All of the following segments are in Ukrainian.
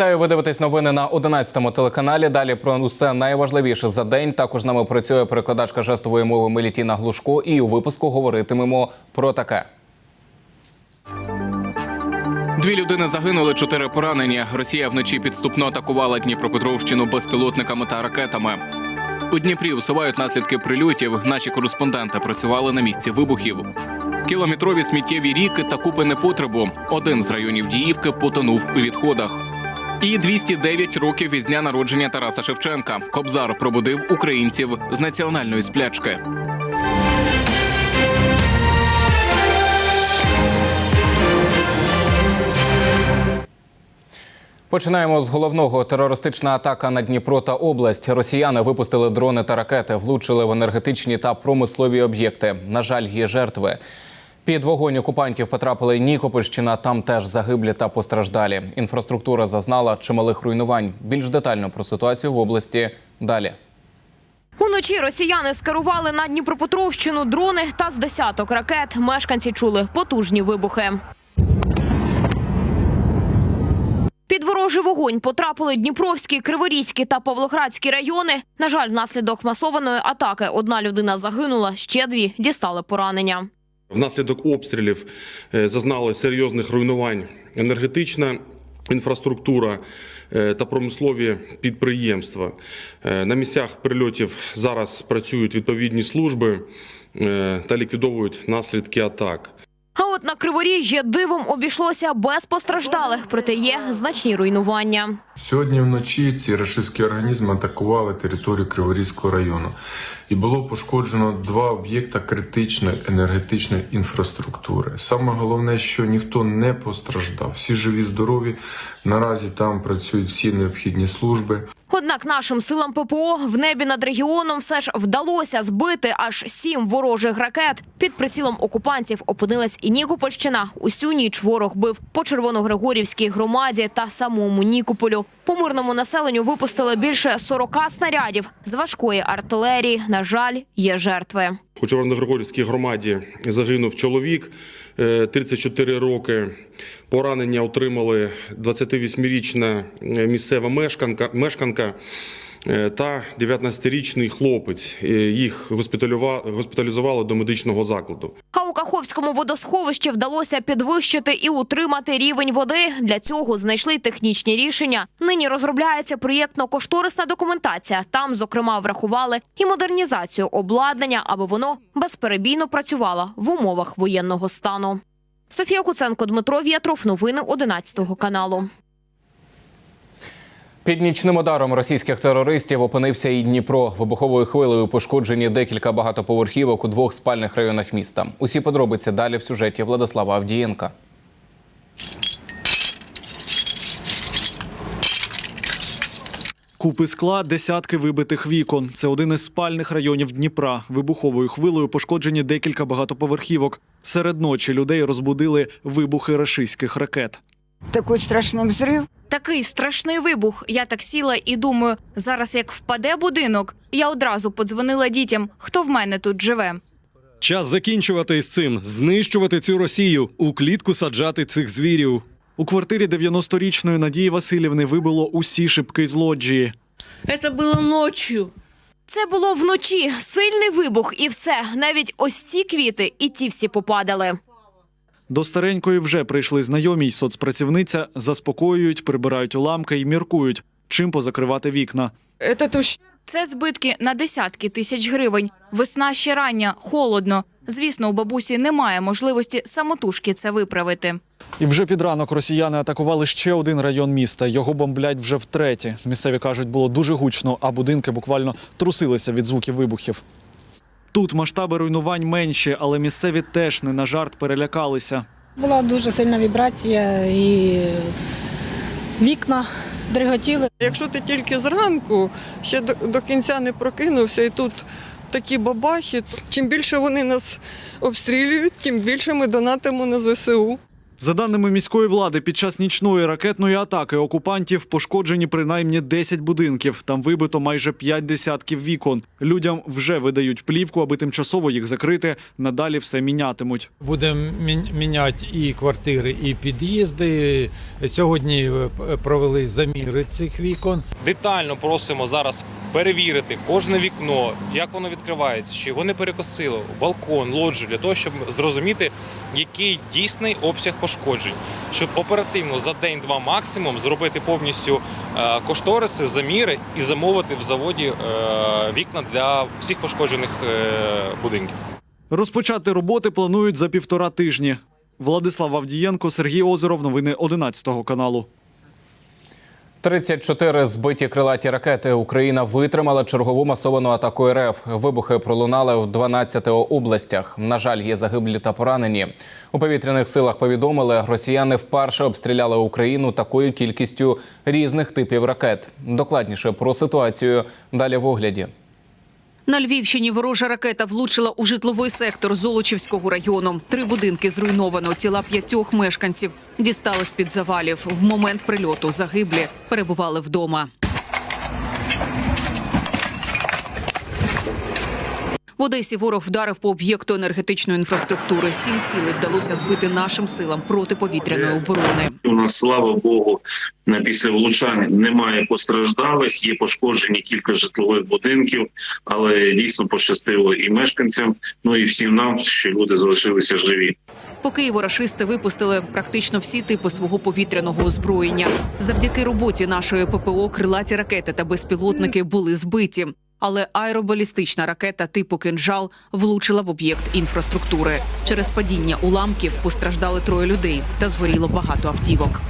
Вітаю, ви дивитесь новини на 11 телеканалі. Далі про усе найважливіше за день. Також з нами працює перекладачка жестової мови Мелітіна Глушко. І у випуску говоритимемо про таке. Дві людини загинули, чотири поранені. Росія вночі підступно атакувала Дніпропетровщину безпілотниками та ракетами. У Дніпрі усувають наслідки прильотів. Наші кореспонденти працювали на місці вибухів. Кілометрові сміттєві ріки та купи непотребу. Один з районів Діївки потонув у відходах. І 209 років із дня народження Тараса Шевченка. Кобзар пробудив українців з національної сплячки. Починаємо з головного терористична атака на Дніпро та область. Росіяни випустили дрони та ракети, влучили в енергетичні та промислові об'єкти. На жаль, є жертви. Під вогонь окупантів потрапили Нікопольщина. Там теж загиблі та постраждалі. Інфраструктура зазнала чималих руйнувань. Більш детально про ситуацію в області далі. Уночі росіяни скерували на Дніпропетровщину дрони та з десяток ракет. Мешканці чули потужні вибухи. Під ворожий вогонь потрапили Дніпровські, Криворізькі та Павлоградські райони. На жаль, внаслідок масованої атаки одна людина загинула, ще дві дістали поранення. Внаслідок обстрілів е, зазнали серйозних руйнувань енергетична інфраструктура е, та промислові підприємства. Е, На місцях прильотів зараз працюють відповідні служби та ліквідовують наслідки атак. А от на Криворіжжі дивом обійшлося без постраждалих, проте є значні руйнування. Сьогодні вночі ці рашистські організми атакували територію Криворізького району, і було пошкоджено два об'єкта критичної енергетичної інфраструктури. Саме головне, що ніхто не постраждав. Всі живі, здорові. Наразі там працюють всі необхідні служби. Однак нашим силам ППО в небі над регіоном все ж вдалося збити аж сім ворожих ракет. Під прицілом окупантів опинилась і Нікопольщина. Усю ніч ворог бив по Червоногригорівській громаді та самому Нікополю. По мирному населенню випустили більше 40 снарядів з важкої артилерії. На жаль, є жертви. У Червоногригорівській громаді загинув чоловік 34 роки. Поранення отримали 28-річна е, місцева мешканка, мешканка е, та 19-річний хлопець. Е, Їх госпіталізували до медичного закладу. А у Каховському водосховищі вдалося підвищити і утримати рівень води. Для цього знайшли технічні рішення. Нині розробляється проєктно-кошторисна документація. Там, зокрема, врахували і модернізацію обладнання, аби воно безперебійно працювало в умовах воєнного стану. Софія Куценко, Дмитро Вєтров. Новини 11 каналу. Під нічним ударом російських терористів опинився і Дніпро. Вибуховою хвилею пошкоджені декілька багатоповерхівок у двох спальних районах міста. Усі подробиці далі в сюжеті Владислава Авдієнка. Купи скла, десятки вибитих вікон. Це один із спальних районів Дніпра. Вибуховою хвилею пошкоджені декілька багатоповерхівок. Серед ночі людей розбудили вибухи рашистських ракет. Такий страшний взрив. Такий страшний вибух. Я так сіла і думаю, зараз як впаде будинок, я одразу подзвонила дітям, хто в мене тут живе. Час закінчувати із цим, знищувати цю Росію, у клітку саджати цих звірів. У квартирі 90-річної Надії Васильівни вибило усі шибки з лоджії. Это было ночью. Це було вночі. Сильний вибух, і все. Навіть ось ці квіти, і ті всі попадали. До старенької вже прийшли знайомі й соцпрацівниця, заспокоюють, прибирають уламки і міркують, чим позакривати вікна. Це збитки на десятки тисяч гривень. Весна ще рання, холодно. Звісно, у бабусі немає можливості самотужки це виправити. І вже під ранок росіяни атакували ще один район міста. Його бомблять вже втретє. Місцеві кажуть, було дуже гучно, а будинки буквально трусилися від звуків вибухів. Тут масштаби руйнувань менші, але місцеві теж не на жарт перелякалися. Була дуже сильна вібрація і вікна дриготіли. Якщо ти тільки зранку ще до, до кінця не прокинувся, і тут такі бабахи, чим більше вони нас обстрілюють, тим більше ми донатимо на ЗСУ. За даними міської влади, під час нічної ракетної атаки окупантів пошкоджені принаймні 10 будинків. Там вибито майже 5 десятків вікон. Людям вже видають плівку, аби тимчасово їх закрити. Надалі все мінятимуть. Будемо міняти і квартири, і під'їзди. Сьогодні е, провели заміри цих вікон. Детально просимо зараз перевірити кожне вікно, як воно відкривається, чи його не перекосило, балкон, лоджію, для того, щоб зрозуміти, який дійсний обсяг пошкоджень, щоб оперативно за день-два максимум зробити повністю е, кошториси, заміри і замовити в заводі е, вікна для всіх пошкоджених е, будинків. Розпочати роботи планують за півтора тижні. Владислав Авдієнко, Сергій Озеров. Новини 11 каналу. 34 збиті крилаті ракети. Україна витримала чергову масовану атаку РФ. Вибухи пролунали в 12 областях. На жаль, є загиблі та поранені. У повітряних силах повідомили, росіяни вперше обстріляли Україну такою кількістю різних типів ракет. Докладніше про ситуацію далі в огляді. На Львівщині ворожа ракета влучила у житловий сектор Золочівського району. Три будинки зруйновано. Тіла п'ятьох мешканців дістали з під завалів. В момент прильоту загиблі перебували вдома. В Одесі ворог вдарив по об'єкту енергетичної інфраструктури. Сім цілей вдалося збити нашим силам протиповітряної оборони. У нас слава Богу, після влучань немає постраждалих, є пошкоджені кілька житлових будинків, але дійсно пощастило і мешканцям. Ну і всім нам, що люди залишилися живі. По Києву рашисти випустили практично всі типи свого повітряного озброєння. Завдяки роботі нашої ППО крилаті ракети та безпілотники були збиті. Але аеробалістична ракета типу «Кинжал» влучила в об'єкт інфраструктури. Через падіння уламків постраждали троє людей та згоріло багато автівок.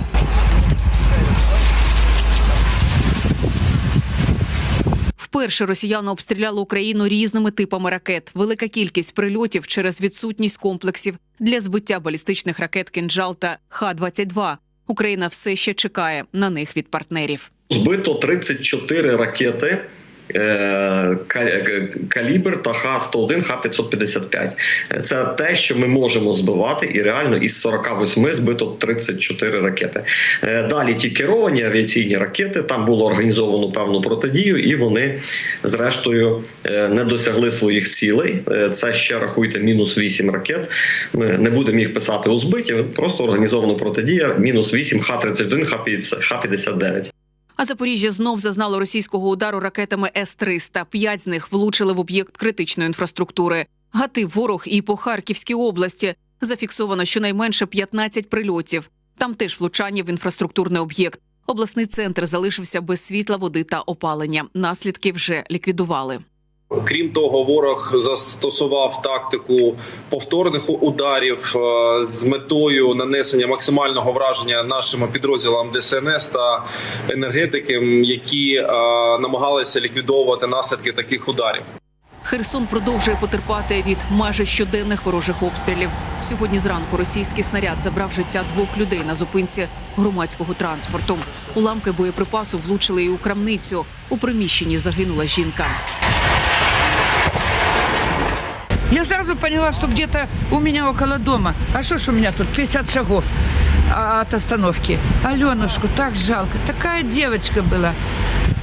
Вперше росіяни обстріляли Україну різними типами ракет. Велика кількість прильотів через відсутність комплексів для збиття балістичних ракет «Кинжал» та Х-22. Україна все ще чекає на них від партнерів. Збито 34 ракети. Е, ка- Калібр та Х-101, Х-555. Це те, що ми можемо збивати, і реально із 48 збито 34 ракети. Е, Далі ті керовані авіаційні ракети, там було організовано певну протидію, і вони, зрештою, е, не досягли своїх цілей. Е, Це ще рахуйте мінус 8 ракет. Ми не будемо їх писати у збиті, просто організовано протидія, мінус 8 Х-31, Х-50 Х-59. А Запоріжжя знов зазнало російського удару ракетами С-300. П'ять з них влучили в об'єкт критичної інфраструктури. Гатив ворог і по Харківській області. Зафіксовано щонайменше 15 прильотів. Там теж влучання в інфраструктурний об'єкт. Обласний центр залишився без світла, води та опалення. Наслідки вже ліквідували. Крім того, ворог застосував тактику повторних ударів е, з метою нанесення максимального враження нашим підрозділам ДСНС та енергетики, які е, намагалися ліквідовувати наслідки таких ударів. Херсон продовжує потерпати від майже щоденних ворожих обстрілів. Сьогодні зранку російський снаряд забрав життя двох людей на зупинці громадського транспорту. Уламки боєприпасу влучили і у крамницю. У приміщенні загинула жінка. Я сразу поняла, что где-то у меня около дома. А что ж у меня тут 50 шагов от остановки. Аленушку так жалко. Такая девочка была.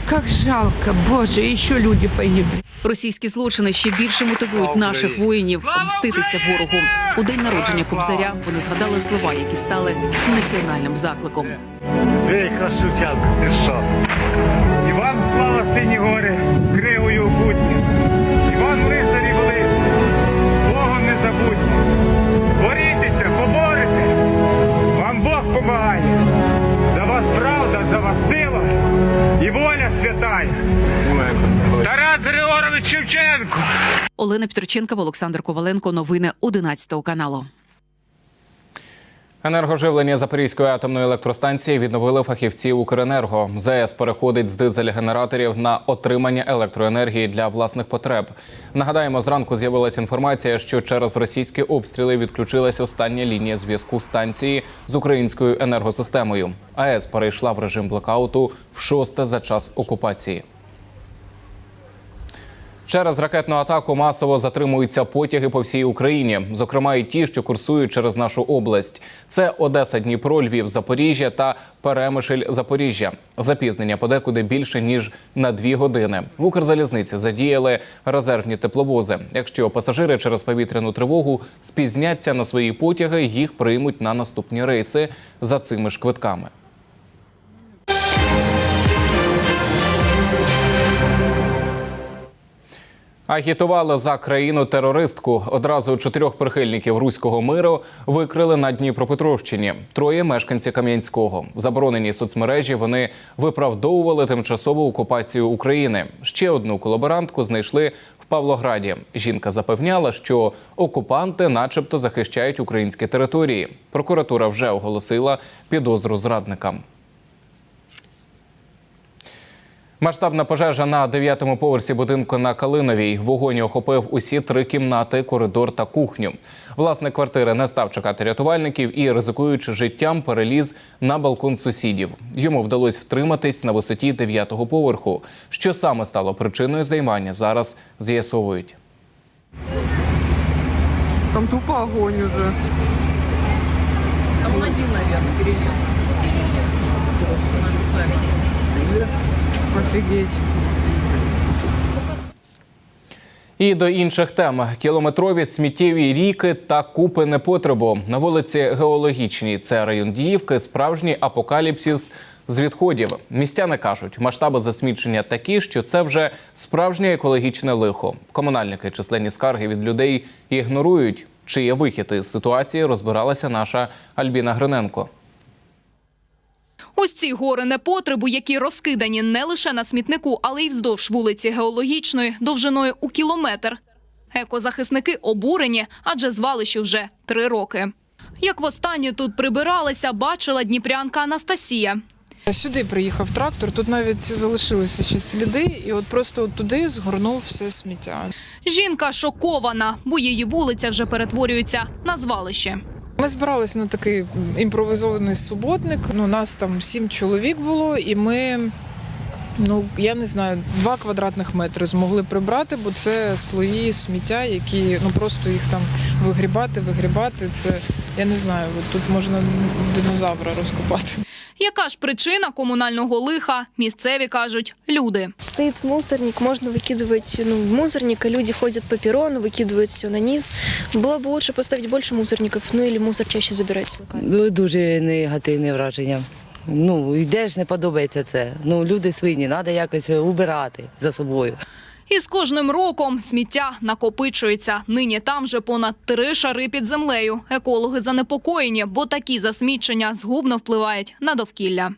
Как жалко, Боже, и еще люди погибли. Російські злочини ще більше мотивують наших воїнів мститися ворогу. У день народження Кобзаря вони згадали слова, які стали національним закликом. Ей, красутянка, ти що? І вам слава сині гори, Григорович Шевченко. Олена Петроченкова, Олександр Коваленко. Новини 11 каналу. Енергоживлення Запорізької атомної електростанції відновили фахівці Укренерго. ЗАЕС переходить з дизель-генераторів на отримання електроенергії для власних потреб. Нагадаємо, зранку з'явилася інформація, що через російські обстріли відключилась остання лінія зв'язку станції з українською енергосистемою. АЕС перейшла в режим блокауту в шосте за час окупації. Через ракетну атаку масово затримуються потяги по всій Україні, зокрема і ті, що курсують через нашу область. Це Одеса, Дніпро, Львів, Запоріжжя та Перемишль, Запоріжжя. Запізнення подекуди більше ніж на дві години. В Укрзалізниці задіяли резервні тепловози. Якщо пасажири через повітряну тривогу спізняться на свої потяги, їх приймуть на наступні рейси за цими ж квитками. Агітували за країну терористку. Одразу чотирьох прихильників руського миру викрили на Дніпропетровщині. Троє мешканці Кам'янського. В забороненій соцмережі вони виправдовували тимчасову окупацію України. Ще одну колаборантку знайшли в Павлограді. Жінка запевняла, що окупанти, начебто, захищають українські території. Прокуратура вже оголосила підозру зрадникам. Масштабна пожежа на дев'ятому поверсі будинку на Калиновій. Вогонь охопив усі три кімнати, коридор та кухню. Власник квартири не став чекати рятувальників і, ризикуючи життям, переліз на балкон сусідів. Йому вдалося втриматись на висоті дев'ятого поверху. Що саме стало причиною займання, зараз з'ясовують. Там тупо огонь уже. Там один, наверное, перелез. Офігеть. І до інших тем: кілометрові сміттєві ріки та купи непотребу на вулиці Геологічній. Це район Діївки, справжній апокаліпсис з відходів. Містяни кажуть, масштаби засмічення такі, що це вже справжнє екологічне лихо. Комунальники численні скарги від людей ігнорують. Чи є вихід із ситуації, розбиралася наша Альбіна Гриненко. Ось ці гори непотребу, які розкидані не лише на смітнику, але й вздовж вулиці геологічної, довжиною у кілометр. Екозахисники обурені, адже звалищу вже три роки. Як востаннє тут прибиралися, бачила дніпрянка Анастасія. Сюди приїхав трактор, тут навіть залишилися ще сліди, і от просто от туди згорнув все сміття. Жінка шокована, бо її вулиця вже перетворюється на звалище. Ми збиралися на такий імпровізований суботник. Ну, нас там сім чоловік було, і ми, ну я не знаю, два квадратних метри змогли прибрати, бо це слої сміття, які ну просто їх там вигрібати, вигрібати. Це я не знаю, тут можна динозавра розкопати. Яка ж причина комунального лиха? Місцеві кажуть люди. Стоит мусорник, можно выкидывать ну, в мусорник, и люди ходят по перрону, выкидывают все на низ. Было бы лучше поставить больше мусорников, ну или мусор чаще забирать. Дуже негативне враження. Ну, йдеш, не подобається це. Ну, люди свині, треба якось убирати за собою. І з кожним роком сміття накопичується. Нині там вже понад три шари під землею. Екологи занепокоєні, бо такі засмічення згубно впливають на довкілля.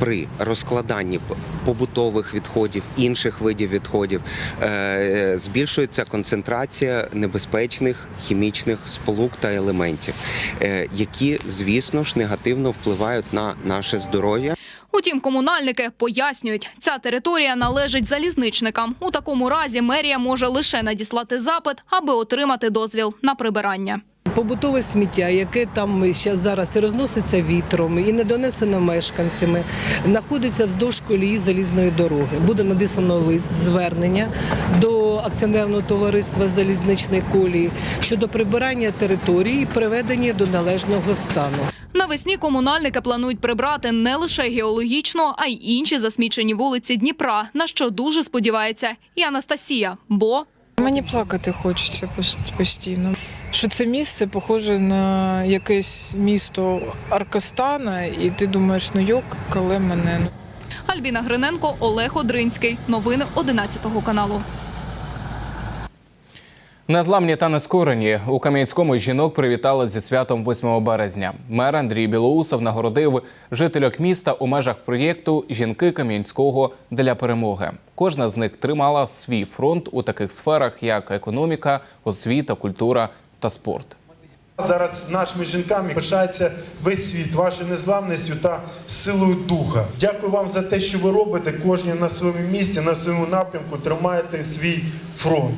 при розкладанні побутових відходів, інших видів відходів е, збільшується концентрація небезпечних хімічних сполук та елементів, е, які, звісно ж, негативно впливають на наше здоров'я. Утім, комунальники пояснюють, ця територія належить залізничникам. У такому разі мерія може лише надіслати запит, аби отримати дозвіл на прибирання. Побутове сміття, яке там ще зараз і розноситься вітром, і не донесено мешканцями, знаходиться вздовж колії залізної дороги. Буде надіслано лист звернення до акціонерного товариства залізничної колії щодо прибирання території і приведення до належного стану. Навесні комунальники планують прибрати не лише геологічно, а й інші засмічені вулиці Дніпра, на що дуже сподівається і Анастасія. Бо Мені плакати хочеться постійно. Що це місце похоже на якесь місто Аркастана, і ти думаєш, ну йок, коли мене. Альбіна Гриненко, Олег Одринський. Новини 11 каналу. Незламні та нескорені у Кам'янському жінок привітали зі святом 8 березня. Мер Андрій Білоусов нагородив жительок міста у межах проєкту Жінки Кам'янського для перемоги. Кожна з них тримала свій фронт у таких сферах, як економіка, освіта, культура та спорт. Зараз нашими жінками пишається весь світ вашою незламністю та силою духа. Дякую вам за те, що ви робите. Кожен на своєму місці, на своєму напрямку тримаєте свій фронт.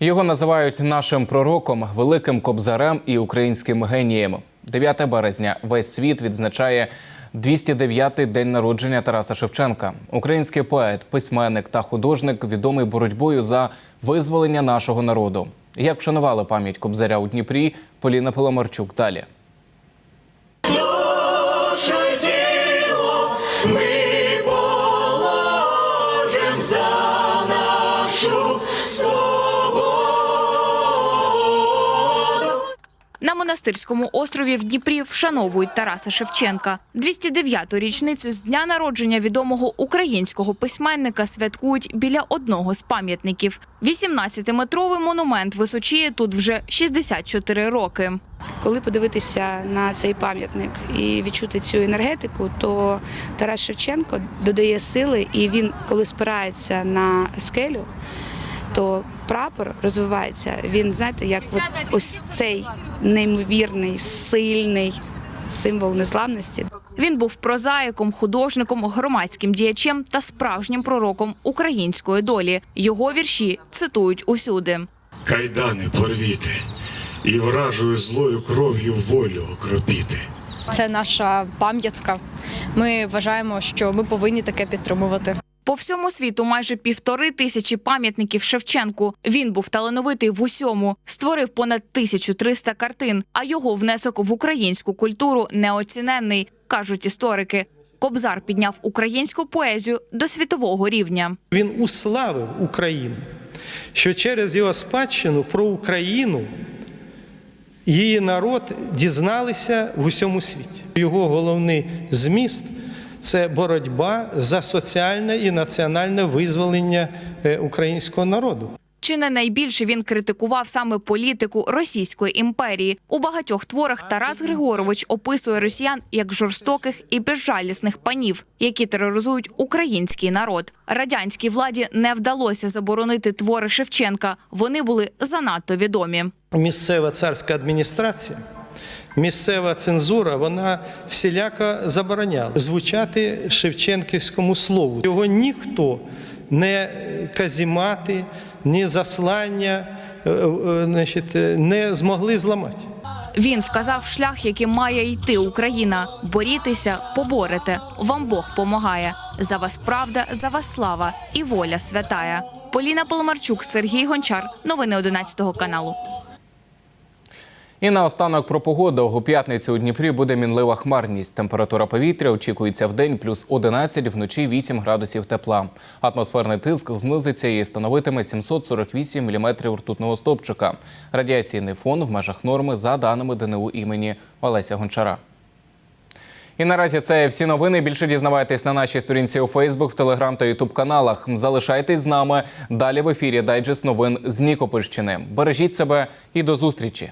Його називають нашим пророком, великим кобзарем і українським генієм. 9 березня весь світ відзначає 209-й день народження Тараса Шевченка. Український поет, письменник та художник, відомий боротьбою за визволення нашого народу. Як вшанували пам'ять Кобзаря у Дніпрі, Поліна Поломарчук далі. На монастирському острові в Дніпрі вшановують Тараса Шевченка. 209-ту річницю з дня народження відомого українського письменника святкують біля одного з пам'ятників. 18-метровий монумент височіє тут вже 64 роки. Коли подивитися на цей пам'ятник і відчути цю енергетику, то Тарас Шевченко додає сили, і він, коли спирається на скелю, то прапор розвивається. Він, знаєте, як от ось цей неймовірний, сильний символ незламності. Він був прозаїком, художником, громадським діячем та справжнім пророком української долі. Його вірші цитують усюди. Кайдани порвіти і вражою злою кров'ю волю окропіти. Це наша пам'ятка. Ми вважаємо, що ми повинні таке підтримувати. По всьому світу майже півтори тисячі пам'ятників Шевченку. Він був талановитий в усьому, створив понад 1300 картин. А його внесок в українську культуру неоціненний, кажуть історики. Кобзар підняв українську поезію до світового рівня. Він уславив Україну, що через його спадщину про Україну її народ дізналися в усьому світі. Його головний зміст це боротьба за соціальне і національне визволення е, українського народу. Чи не найбільше він критикував саме політику Російської імперії? У багатьох творах Тарас Григорович описує росіян як жорстоких і безжалісних панів, які тероризують український народ. Радянській владі не вдалося заборонити твори Шевченка. Вони були занадто відомі. Місцева царська адміністрація, місцева цензура, вона всіляко забороняла звучати шевченківському слову. Його ніхто не казімати, ні заслання е, е, е, не змогли зламати. Він вказав шлях, яким має йти Україна. Борітеся, поборете. Вам Бог помагає. За вас правда, за вас слава і воля святая. Поліна Поломарчук, Сергій Гончар. Новини 11 каналу. І наостанок про погоду. У п'ятницю у Дніпрі буде мінлива хмарність. Температура повітря очікується в день плюс 11, вночі 8 градусів тепла. Атмосферний тиск знизиться і становитиме 748 міліметрів ртутного стопчика. Радіаційний фон в межах норми за даними ДНУ імені Олеся Гончара. І наразі це всі новини. Більше дізнавайтесь на нашій сторінці у Фейсбук, Телеграм та Ютуб каналах. Залишайтесь з нами. Далі в ефірі дайджест новин з Нікопольщини. Бережіть себе і до зустрічі.